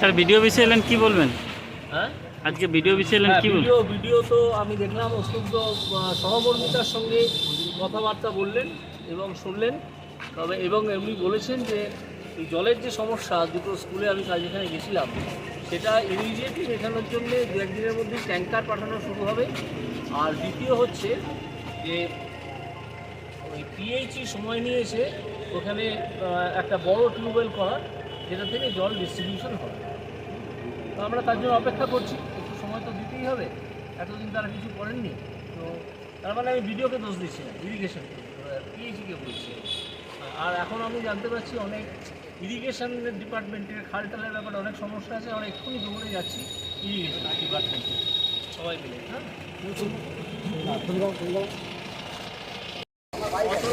Sir video বিষয়ে এলেন কি বলবেন? হ্যাঁ? আজকে ভিডিও বিষয়ে এলেন হ্যাঁ, কি ভিডিও ভিডিও তো আমি দেখলাম আহ, সহকর্মিতার সঙ্গে কথাবার্তা বললেন এবং শুনলেন। তবে এবং এমনি বলেছেন যে জলের যে সমস্যা দুটো স্কুলে আমি কাজ যেখানে গেছিলাম সেটা ইমিডিয়েটলি মেটানোর জন্য দু একদিনের মধ্যে ট্যাঙ্কার পাঠানো শুরু হবে। আর দ্বিতীয় হচ্ছে যে ওই পিএইচই সময় নিয়েছে ওখানে একটা বড় টিউবওয়েল করার যেটা থেকে জল ডিস্ট্রিবিউশন হবে আমরা তার জন্য অপেক্ষা করছি। একটু সময় তো দিতেই হবে। এতদিন তারা কিছু করেননি। তো তার মানে আমি ভিডিওকে দোষ দিচ্ছি না ইরিগেশন পিএইচিকে বলছি। আর এখন আমি জানতে পারছি অনেক ইরিগেশন ডিপার্টমেন্টের খাল টালের ব্যাপারে অনেক সমস্যা আছে। আমরা এক্ষুনি দৌড়ে যাচ্ছি ইরিগেশন ডিপার্টমেন্টে সবাই মিলে হ্যাঁ?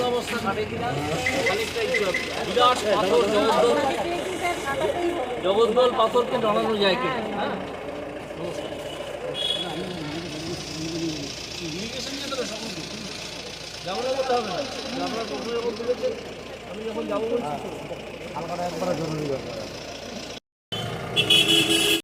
অবস্থা কাটে কিনা? খানিকটা একটু বিরাট পাথর জগদ্দল পাথরকে ডরানো যায় কিনা? হ্যাঁ? ঝামেলা করতে হবে না। আপনার প্রথমে বলতে আমি যখন যাব বলছি